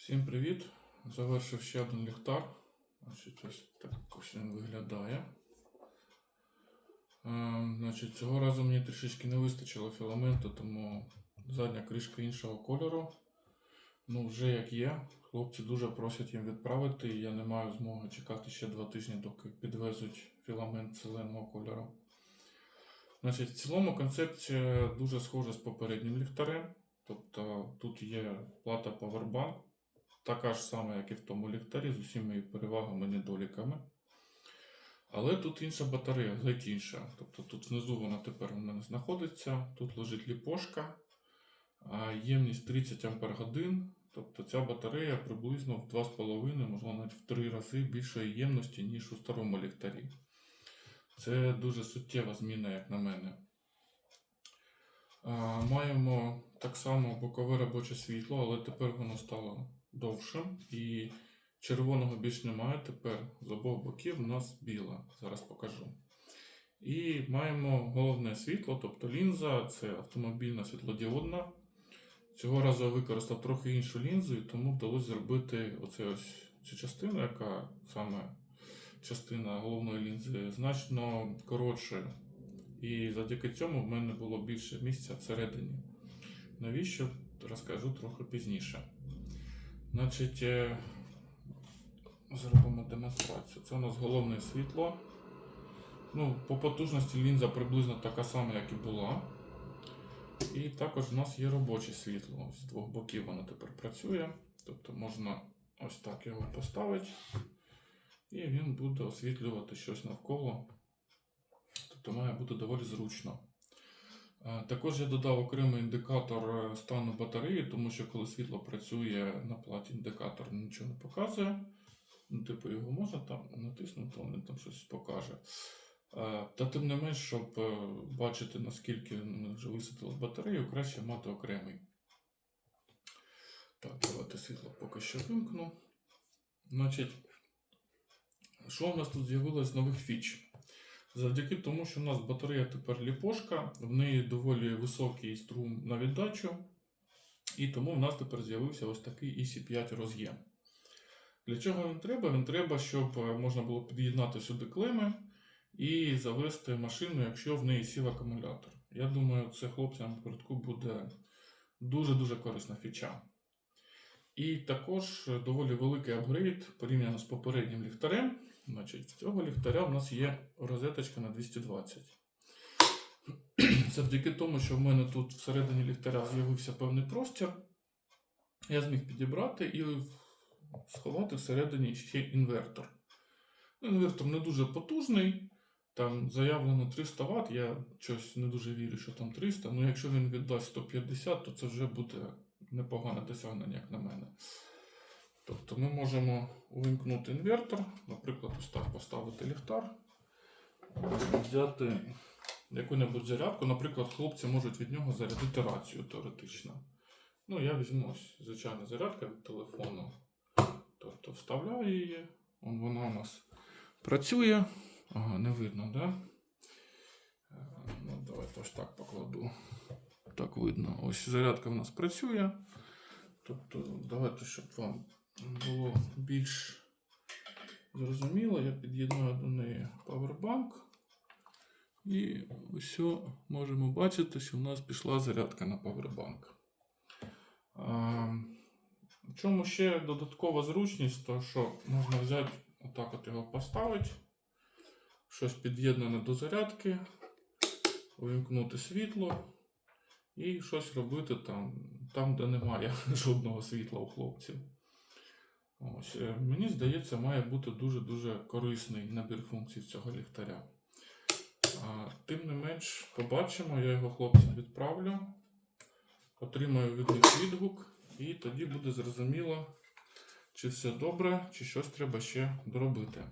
Всім привіт! Завершив ще один ліхтар. Значить, ось так ось він виглядає. Е, значить, цього разу мені трішечки не вистачило філаменту, тому задня кришка іншого кольору. Ну, вже як є. Хлопці дуже просять їм відправити, і я не маю змоги чекати ще два тижні, доки підвезуть філамент зеленого кольору. Значить, в цілому концепція дуже схожа з попереднім ліхтарем. Тобто тут є плата Powerbank, така ж сама, як і в тому ліхтарі, з усіма її перевагами недоліками. Але тут інша батарея, геть інша. Тобто тут внизу вона тепер у мене знаходиться, тут лежить ліпошка, ємність 30 Ах. Тобто ця батарея приблизно в 2,5, можливо навіть в 3 рази більшої ємності, ніж у старому ліхтарі. Це дуже суттєва зміна, як на мене. Маємо так само бокове робоче світло, але тепер воно стало довшим і червоного більш немає. Тепер з обох боків у нас біле. Зараз покажу. І маємо головне світло, тобто лінза це автомобільна світлодіодна. Цього разу я використав трохи іншу лінзу, і тому вдалося зробити оце ось цю частину, яка саме частина головної лінзи, значно коротшою. І завдяки цьому в мене було більше місця всередині. Навіщо? Розкажу трохи пізніше. Значить, е, зробимо демонстрацію. Це у нас головне світло. Ну, по потужності лінза приблизно така сама, як і була. І також у нас є робоче світло. З двох боків воно тепер працює. Тобто можна ось так його поставити. І він буде освітлювати щось навколо. Тобто має бути доволі зручно. Е, Також я додав окремий індикатор е, стану батареї, тому що коли світло працює на платі, індикатор нічого не показує. Ну, типу, його можна там натиснути, він там щось покаже. Е, Та тим не менш, щоб бачити, наскільки вже висвітлили батарею, краще мати окремий. Так, давайте світло поки що вимкну. Значить, що у нас тут з'явилось з нових фіч? Завдяки тому, що у нас батарея тепер ліпошка, в неї доволі високий струм на віддачу, і тому в нас тепер з'явився ось такий EC5 роз'єм. Для чого він треба? Він треба, щоб е, можна було під'єднати сюди клеми і завести машину, якщо в неї сів акумулятор. Я думаю, це хлопцям в передку буде дуже-дуже корисна фіча. І також е, доволі великий апгрейд порівняно з попереднім ліхтарем. Значить, в цього ліхтаря у нас є розеточка на 220. Завдяки тому, що в мене тут всередині ліхтаря з'явився певний простір, я зміг підібрати і сховати всередині ще інвертор. Ну, Інвертор не дуже потужний, там заявлено 300 Вт, я щось не дуже вірю, що там 300, ну якщо він віддасть 150, то це вже буде непогане досягнення, як на мене. Тобто ми можемо увімкнути інвертор, наприклад, поставити ліхтар, взяти яку-небудь зарядку. Наприклад, хлопці можуть від нього зарядити рацію теоретично. Ну, я візьму звичайна зарядка від телефону. Тобто вставляю її, Вон вона у нас працює. Ага, не видно, да? Ну, давайте ось так покладу. Так видно. Ось зарядка в нас працює. Тобто, давайте, щоб вам було більш зрозуміло, я під'єдную до неї Powerbank. І ось можемо бачити, що в нас пішла зарядка на Powerbank. В чому ще додаткова зручність, то що можна взяти, отак от його поставити, щось під'єднане до зарядки, увімкнути світло і щось робити там, там де немає жодного світла у хлопців. Ось, е, мені здається, має бути дуже-дуже корисний набір функцій цього ліхтаря. А, тим не менш, побачимо, я його хлопцям відправлю, отримаю від них відгук, і тоді буде зрозуміло, чи все добре, чи щось треба ще доробити.